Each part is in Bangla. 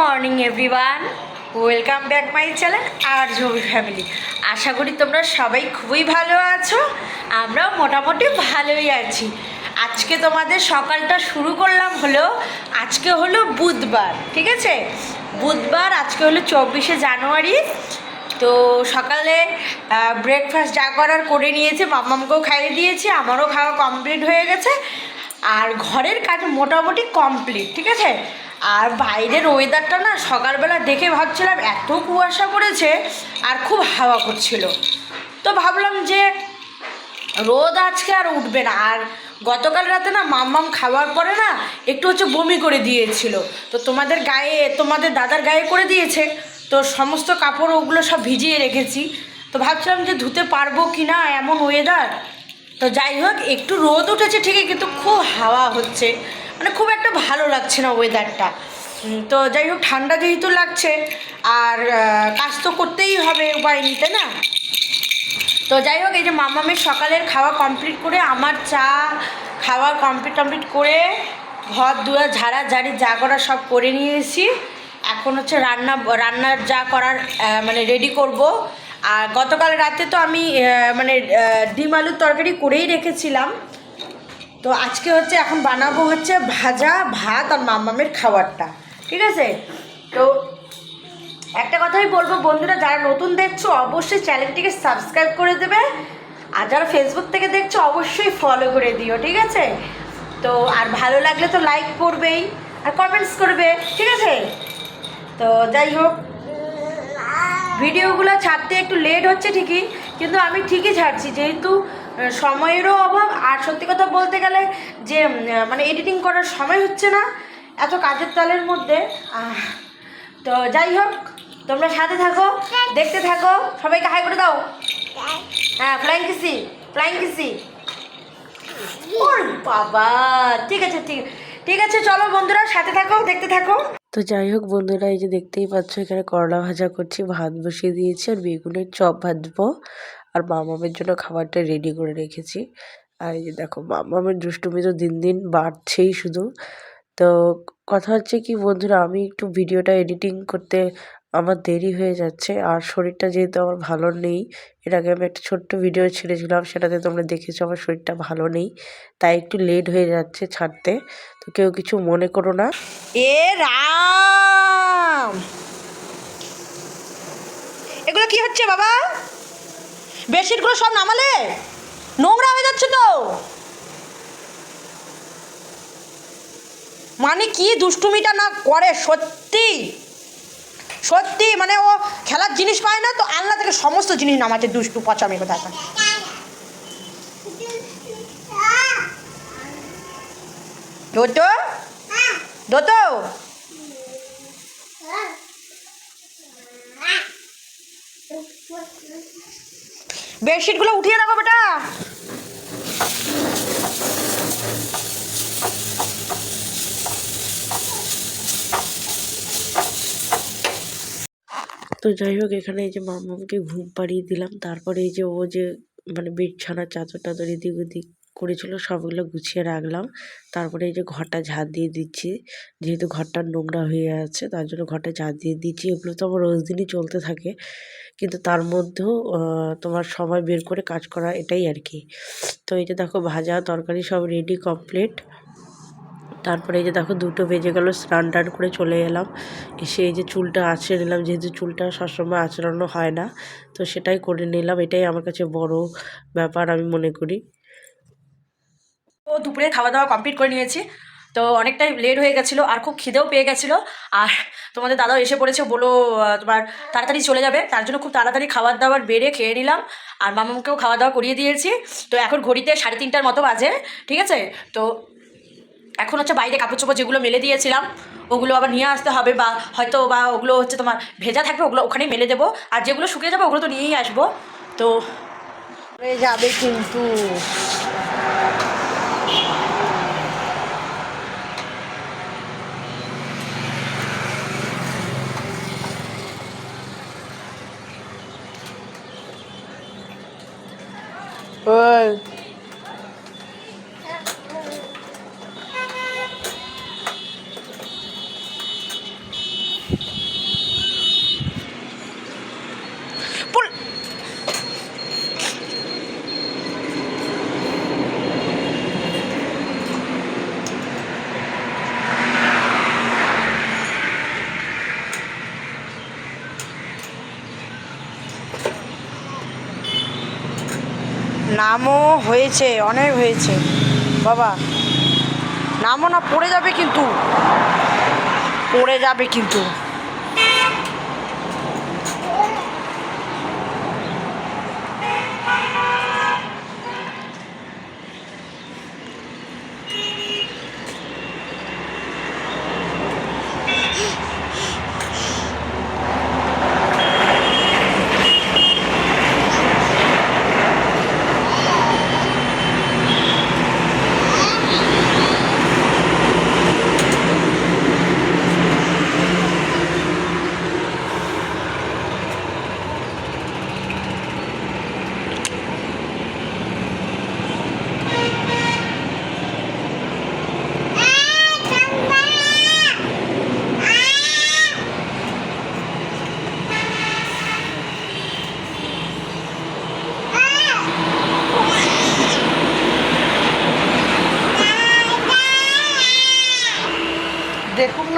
Morning, everyone. Welcome back my channel R Joby family. আশা করি তোমরা সবাই খুবই ভালো আছো, আমরাও মোটামুটি ভালোই আছি। আজকে তোমাদের সকালটা শুরু করলাম হলো, আজকে হলো বুধবার, ঠিক আছে? বুধবার, আজকে হলো চব্বিশে জানুয়ারি। তো সকালে ব্রেকফাস্ট যা করার করে নিয়েছে, মাম্মামকেও খাইয়ে দিয়েছি, আমারও খাওয়া কমপ্লিট হয়ে গেছে। আর ঘরের কাজ মোটামুটি কমপ্লিট ঠিক আছে? আর বাইরের ওয়েদারটা না সকালবেলা দেখে ভাবছিলাম, এত কুয়াশা পড়েছে আর খুব হাওয়া করছিল। তো ভাবলাম যে রোদ আজকে আর উঠবে না। আর গতকাল রাতে না মাম্মাম খাওয়ার পরে না একটু হচ্ছে বমি করে দিয়েছিল। তো তোমাদের গায়ে, তোমাদের দাদার গায়ে করে দিয়েছে। তো সমস্ত কাপড় ওগুলো সব ভিজিয়ে রেখেছি। তো ভাবছিলাম যে ধুতে পারব কি না এমন ওয়েদার তো যাই হোক, একটু রোদ উঠেছে ঠিকই, কিন্তু খুব হাওয়া হচ্ছে। মানে খুব একটা ভালো লাগছে না ওয়েদারটা তো যাই হোক, ঠান্ডা যেহেতু লাগছে, আর কাজ তো করতেই হবে উপায় নিতে না? তো যাই হোক, এই যে মামামের সকালের খাওয়া কমপ্লিট করে, আমার চা খাওয়া কমপ্লিট কমপ্লিট করে, ঘর দুয়ার ঝাড়া ঝাড়ি যা করা সব করে নিয়ে এসেছি এখন হচ্ছে রান্না, রান্নার যা করার মানে রেডি করব। আর গতকাল রাতে তো আমি মানে ডিম আলুর তরকারি করেই রেখেছিলাম। তো আজকে হচ্ছে এখন বানাবো হচ্ছে ভাজা, ভাত আর মামামের খাবারটা। ঠিক আছে? তো একটা কথাই বলব, বন্ধুরা, যারা নতুন দেখছ, অবশ্যই চ্যানেলটিকে সাবস্ক্রাইব করে দেবে। আর যারা ফেসবুক থেকে দেখছ, অবশ্যই ফলো করে দিও, ঠিক আছে? তো আর ভালো লাগলে তো লাইক করবেই, আর কমেন্টস করবে, ঠিক আছে? তো যাই হোক ভিডিওগুলো ছাড়তে একটু লেট হচ্ছে ঠিকই, কিন্তু আমি ঠিকই ছাড়ছি। যেহেতু সময়েরও অভাব, আর সত্যি কথা বলতে গেলে যে মানে এডিটিং করার সময় হচ্ছে না, এত কাজের তালের মধ্যে। তো যাই হোক, তোমরা সাথে থাকো, দেখতে থাকো, সবাইকে হাই করে দাও। হ্যাঁ ফ্লাইং কিসি ফ্লাইং কিসি ওর বাবা, ঠিক আছে, ঠিক ঠিক আছে, চলো বন্ধুরা, সাথে থাকো, দেখতে থাকো। তো যাই হোক বন্ধুরা, এই যে দেখতেই পাচ্ছ, এখানে করলা ভাজা করছি, ভাত বসিয়ে দিয়েছি আর বেগুনের চপ ভাজবো। আর মামামের জন্য খাবারটা রেডি করে রেখেছি। আর এই যে দেখো, মামামের দুষ্টুমি তো দিন দিন বাড়ছেই শুধু। তো কথা হচ্ছে কি বন্ধুরা, আমি একটু ভিডিওটা এডিটিং করতে আমার দেরি হয়ে যাচ্ছে। আর শরীরটা যেহেতু আমার ভালো নেই, এর আগে আমি একটা ছোট্ট ভিডিও ছেড়েছিলাম, সেটাতে তোমরা দেখেছ আমার শরীরটা ভালো নেই, তাই একটু লেট হয়ে যাচ্ছে ছাড়তে। তো কেউ কিছু মনে করো না। এ রাম! এগুলো কি হচ্ছে বাবা? বেডশিটগুলো সব নামালে? নোংরা হয়ে যাচ্ছে তো! মানে কি দুষ্টুমিটা না করে, সত্যি! সত্যি মানে ও খেলার জিনিস পায় না, তো আল্লাহ থেকে সমস্ত জিনিস নামাচ্ছে দুষ্টু, পচামি কথা দোতো দোতো বেডশিটগুলো উঠিয়ে রাখো বেটা। তো যাই হোক, এখানে এই যে মামাকে ঘুম পাড়িয়ে দিলাম। তারপরে এই যে ও যে মানে বিছানা চাদর টাদর এদিক ওদিক করেছিল, সবগুলো গুছিয়ে রাখলাম। তারপরে এই যে ঘরটা ঝাঁট দিয়ে দিচ্ছি, যেহেতু ঘরটা নোংরা হয়ে আছে, তার জন্য ঘরটা ঝাঁট দিয়ে দিচ্ছি। এগুলো তো আমার রোজ দিনই চলতে থাকে, কিন্তু তার মধ্যেও তোমার সময় বের করে কাজ করা এটাই আর কি। তো এই যে দেখো, ভাজা তরকারি সব রেডি কমপ্লিট তারপরে এই যে দেখো দুটো বেজে গেল, স্নান টান করে চলে এলাম। এসে এই যে চুলটা আঁচড়ে নিলাম, যেহেতু চুলটা সবসময় আঁচড়ানো হয় না, তো সেটাই করে নিলাম। এটাই আমার কাছে বড় ব্যাপার আমি মনে করি। ও দুপুরে খাওয়া দাওয়া কমপ্লিট করে নিয়েছি। তো অনেকটাই লেট হয়ে গেছিল আর খুব খিদেও পেয়ে গেছিল। আর তোমাদের দাদাও এসে পড়েছে বলো তোমার তাড়াতাড়ি চলে যাবে। তার জন্য খুব তাড়াতাড়ি খাবার দাবার বেড়ে খেয়ে নিলাম। আর মামাকেও খাওয়া দাওয়া করিয়ে দিয়েছি। তো এখন ঘড়িতে সাড়ে তিনটার মতো বাজে, ঠিক আছে? তো এখন হচ্ছে বাইরে কাপড় চোপড় যেগুলো মেলে দিয়েছিলাম, ওগুলো আবার নিয়ে আসতে হবে বা হয়তো বা ওগুলো হচ্ছে তোমার ভেজা থাকবে, ওগুলো ওখানেই মেলে দেবো। আর যেগুলো শুকিয়ে যাবে, ওগুলো তো নিয়েই আসব। তো যাবে কিন্তু। ওই। নামও হয়েছে অনেক হয়েছে। বাবা নামও না পড়ে যাবে কিন্তু। পড়ে যাবে কিন্তু।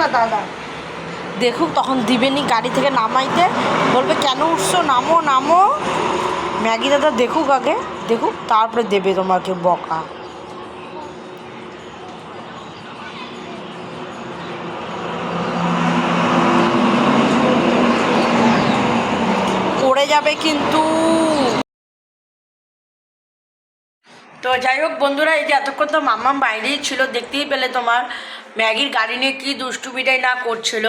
না, দাদা? দেখুক, তখন দিবেনি গাড়ি থেকে নামাইতে। বলবে, কেন উঠছো? নামো নামো। ম্যাগি দাদা, দেখুক আগে, দেখুক, তারপরে দেবে তোমাকে বকা। পড়ে যাবে কিন্তু। তো যাই হোক বন্ধুরা, এই যে এতক্ষণ তো মাম্মাম বাইরেই ছিল, দেখতেই পেলে তোমার ম্যাগির গাড়ি নিয়ে কী দুষ্টুমিটাই না করছিল।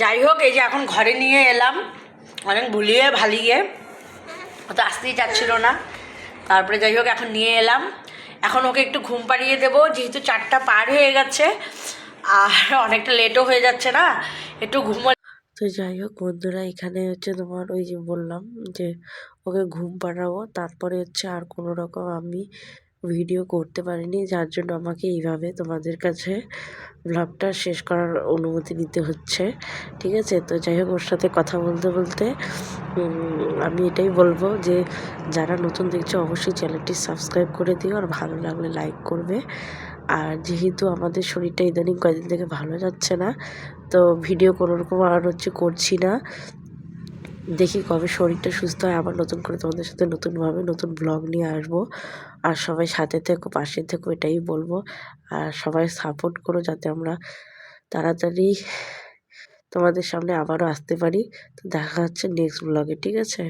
যাই হোক, এই যে এখন ঘরে নিয়ে এলাম, অনেক ভুলিয়ে ভালিয়ে তো আসতেই চাচ্ছিল না। তারপরে যাই হোক, এখন নিয়ে এলাম। এখন ওকে একটু ঘুম পাড়িয়ে দেবো, যেহেতু চারটা পার হয়ে গেছে, আর অনেকটা লেটও হয়ে যাচ্ছে না, একটু ঘুমো তো যাই হোক বন্ধুরা, এখানে হচ্ছে তোমার ওই যে বললাম যে ওকে ঘুম পাড়াবো। তারপরে হচ্ছে আর কোনো রকম আমি ভিডিও করতে পারিনি। যার জন্য আমাকে এইভাবে তোমাদের কাছে ব্লগটা শেষ করার অনুমতি নিতে হচ্ছে। ঠিক আছে? তো যাই হোক, ওর সাথে কথা বলতে বলতে আমি এটাই বলব যে, যারা নতুন দেখছ, অবশ্যই চ্যানেলটি সাবস্ক্রাইব করে দিও আর ভালো লাগলে লাইক করবে। আর যেহেতু আমাদের শরীরটা ইদানিং কয়েকদিন থেকে ভালো যাচ্ছে না, তো ভিডিও কোনো রকম আর হচ্ছে করছি না। দেখি কবে শরীরটা সুস্থ হয়, আবার নতুন করে তোমাদের সাথে নতুনভাবে নতুন ব্লগ নিয়ে আসব। আর সবাই সাথে থেকো, পাশে থেকো, এটাই বলব। আর সবাই সাপোর্ট করো যাতে আমরা তাড়াতাড়ি তোমাদের সামনে আবারও আসতে পারি। তো দেখা হচ্ছে নেক্সট ব্লগে ঠিক আছে?